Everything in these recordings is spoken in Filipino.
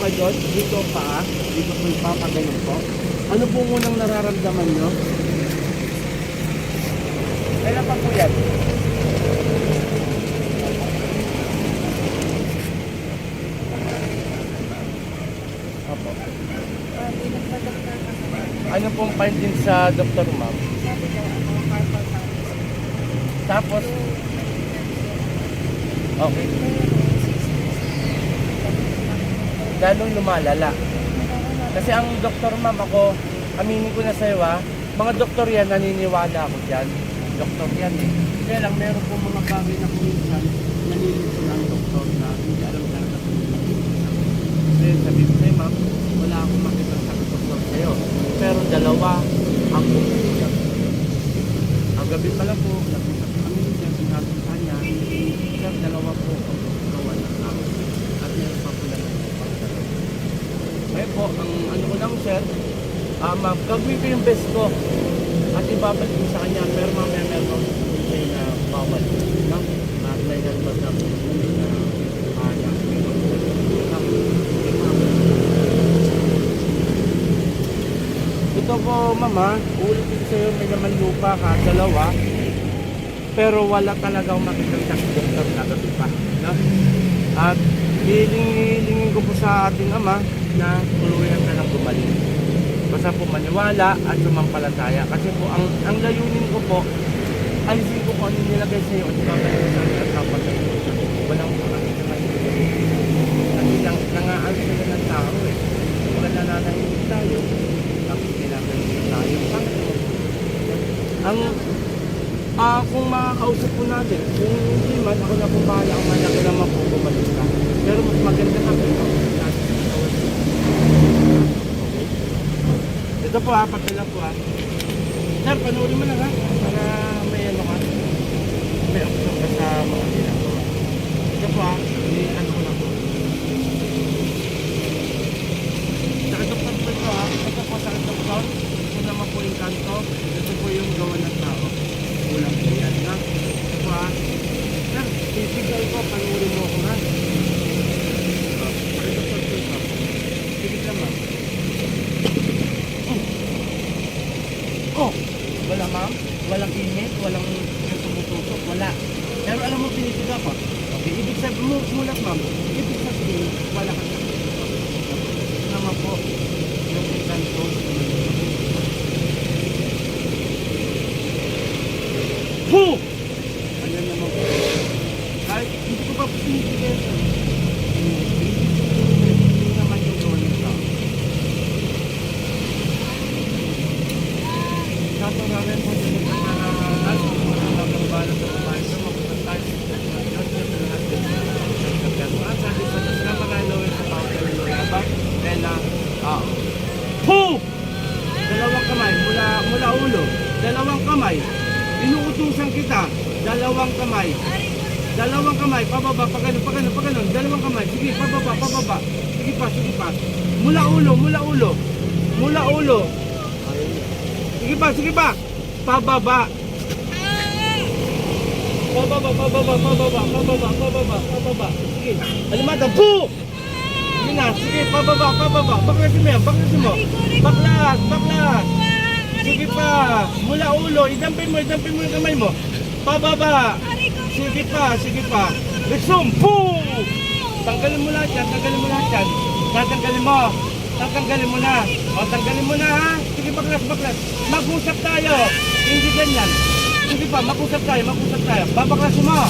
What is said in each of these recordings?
kayo doon, dito pa, dito po yung papaganon po. Ano po munang nararamdaman nyo? Kailan pa po yan? Opo. Ano pong finding sa doktor ma'am? Sabi daw, ano. Tapos, okay, lalong lumalala. Kasi ang doktor ma'am ako, aminin ko na sa'yo ha, mga doktor yan, naniniwala ako dyan. Doktor yan eh. Kaya lang, meron po mga bagay na kung minsan, nanilito ng doktor na hindi alam talaga kung ano Kasi sabi ko sa'yo ma'am, wala akong makita sa doktor sa'yo. Pero dalawa ang pumunta. Ang gabi pa lang po, nakita ko kami niya, sinabi ko sa kanya, sir, dalawa po ang kawan ng tao. At meron pa po lang ang pagdalawa. Ngayon po, ang ano ko lang, sir, ah, ma'am, gagawin ko yung best ko. At ibabalik ko sa kanya, pero mamaya meron akong say na bawal. No? At may nalabas na po na kaya. Ito po, mama, ulitin ko sa'yo, may naman lupa ka, dalawa. Pero wala talagang makitang sa doktor na gabi pa. No? At hilingin ko po sa ating ama na tuluyan ka gumaling. Basta po maniwala at sumampalataya. Kasi po ang, ang layunin ko po, alisin ko po ano nilagay sa iyo at babalik sa iyo at kapatay ko. Walang makakita na Kasi lang, nangaan sila ng tao eh. Wala nananahimik tayo. Tapos kinagaling tayo. Ang Ah, kung makakausap po natin, kung hindi man, ako na po bahala kung malaki naman po ka. Pero mas maganda na po ito. Okay. Ito po ha, pati lang po ha. Sir, panoorin mo lang ha, para may ano ka. May option ka sa mga ginagawa. Ito po ha, may ano ko na po. Sa doktor po ito ha, ito po sa doktor. Ito naman po yung kanto. Ito po yung gawa ng tao. Kulang po yan ha. Ito po ha. Sir, physical ko, panoorin mo ako ha. Ah, Sa doktor po ito. Sige ka ma'am. Oh, wala ma'am, walang init, walang tumutusok, wala. Pero alam mo, pinitiga pa. Okay, ibig sabihin mo, mulat ma'am, ibig sabihin, wala. Ito naman po, yung inkanto. Pu! Ayan naman po. Kahit hindi ko pa po pinitiga ito. Hindi naman yung gawin ng tao. Kaso nga rin po yung nangangaralan, mga nagbabalot sa babae sa mga tayo sa Diyos, Diyos na natin. Ang sabi sa Diyos na mga lawin sa bawat ng lulabang, tela, tao. Po! Dalawang kamay, mula, mula ulo. Dalawang kamay. Inuutusan kita. Dalawang kamay. Dalawang kamay, pababa, pagano, pagano, pagano. Dalawang kamay. Sige, pababa, pababa. Sige pa, sige pa. Mula ulo, mula ulo. Mula ulo. Sige pa, sige pa. Pababa. Pababa, pababa, pababa, pababa, pababa, pababa. Sige. Alimata, po! Sige na, sige, pababa, pababa. Baklasin mo yan, baklasin mo. Baklas, baklas. Sige pa. Mula ulo, idampin mo, idampin mo yung kamay mo. Pababa. Sige pa, sige pa. Resume, po! Tanggalin mo lahat yan, tanggalin mo lahat yan. Tatanggalin mo. Tatanggalin mo na. O, tanggalin mo na ha. Sige, baklas, baklas. Mag-usap tayo. Hindi ganyan. Sige pa, mag-usap tayo, mag-usap tayo. Babaklasin mo.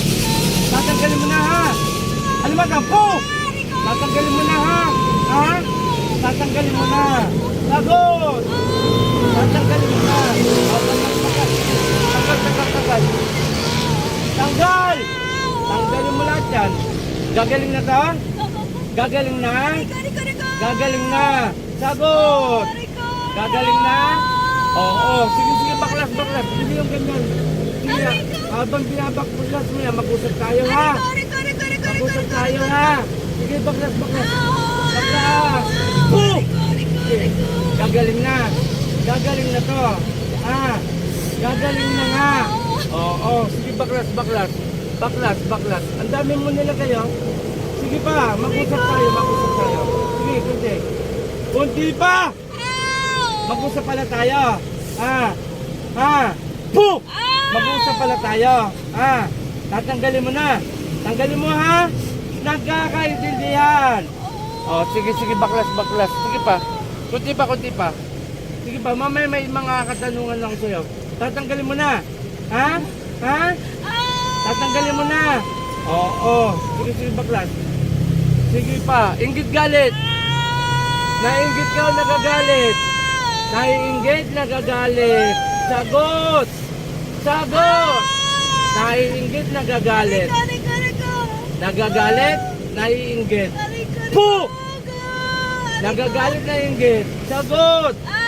Tatanggalin mo na ha. Ano ba po? Tatanggalin mo na ha. Ha? Tatanggalin mo na. Lagot! Tatanggalin Tanggal, tanggal, tanggal. Tanggal! Tanggalin mo lahat yan. Gagaling na to? Gagaling na? Gagaling na. Sagot. Gagaling na? Oo, sige, sige, baklas, baklas. Sige yung ganyan. Sige, habang binabaklas mo yan, mag-usap tayo ha. Mag-usap tayo ha. Sige, baklas, baklas. Baklas. Gagaling na. Gagaling na to. Ah, gagaling na nga. Oo, sige, baklas, baklas. Baklas, baklas. Ang dami mo nila kayo. Sige pa, mag-usap tayo, mag-usap tayo. Sige, Kunti pa! Mag-usap pala tayo. Ha? Ha? Puh! Mag-usap pala tayo. Ha? Tatanggalin mo na. Tanggalin mo ha? Nagkakaintindihan. Oh, sige, sige, baklas, baklas. Sige pa. Kunti pa, kunti pa. Sige pa, mamaya may mga katanungan lang sa'yo. Tatanggalin mo na. Ha? Ha? Tatanggalin mo na. Oo, oh, Sige, sige, baklas. Sige pa. Ingit galit. Nainggit ka o nagagalit? Naiinggit, nagagalit. Sagot! Sagot! Naiinggit, nagagalit. Nagagalit, naiinggit. Po! Nagagalit, naiinggit. Sagot!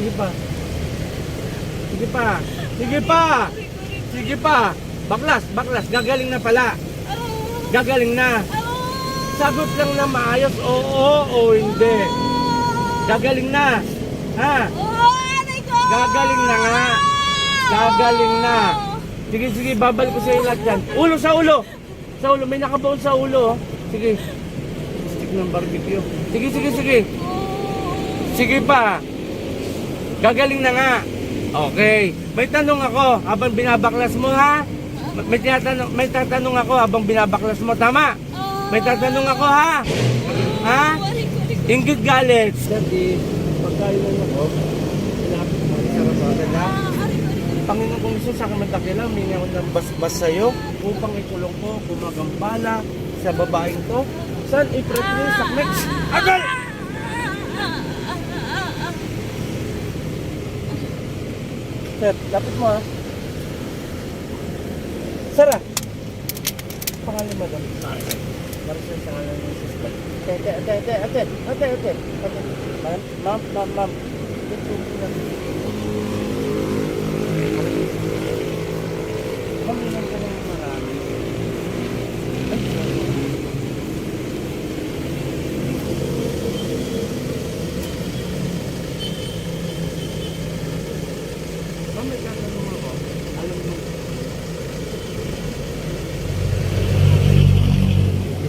Sige pa. Sige pa. Sige pa. Sige pa. Baklas, baklas. Gagaling na pala. Gagaling na. Sagot lang na maayos, oo o hindi. Gagaling na. Ha? Gagaling na nga. Gagaling na. Sige, sige, babalik ko sa iyo lahat yan. Ulo sa ulo. Sa ulo, may nakabaon sa ulo. oh. Sige. Stick ng barbecue. Sige, sige, sige. Sige pa. Gagaling na nga. Okay. May tanong ako habang binabaklas mo ha. May tinatanong, may tatanong ako habang binabaklas mo. Tama? May tatanong ako ha. Ha? Ingrid galit. Dati, pagkain lang ako, mo sa sarap ha. Panginoon kong Isus, sa akin matakila, humingi ako ng basbas sa'yo upang ikulong ko gumagambala sa babaeng to. San ipretri sa Mex? Agal! Sir, lapit mo ha. Sara! Pangalan mo doon. Maricel sa ngalan ng sister. Ate, ate, ate, ate, ate, ate, ate, ate. Ma'am, ma'am, ma'am, ma'am. Ito, ito. Pamilang ka ng marami. Ay, Ma'am, may tatanong ako. Alam mo,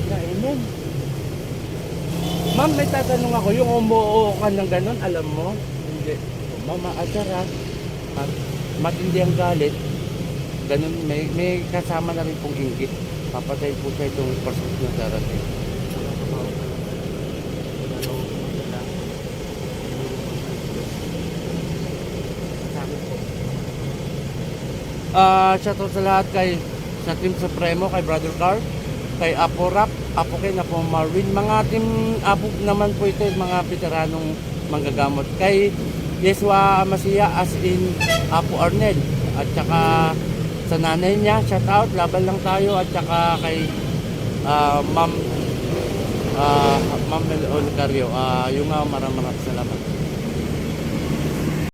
Kainom. Ma'am, may tatanong ako. Yung umuo ka ng ganun, alam mo? Hindi. Mama, asar ha. Ah, Matindi ang galit. Ganun, may, may kasama na rin pong inggit. Papatay po sa itong person na darating. Ah, shout out sa lahat kay sa Team Supremo, kay Brother Carl, kay Apo Rap, Apo Ken, Apo Marvin, mga team Apo naman po ito, mga veteranong manggagamot. Kay Yeswa Masiya as in Apo Arnel, at saka sa nanay niya, shout out, laban lang tayo, at saka kay ah, Ma'am ah, Ma'am Mel Olicario, ah, yung nga maraming salamat.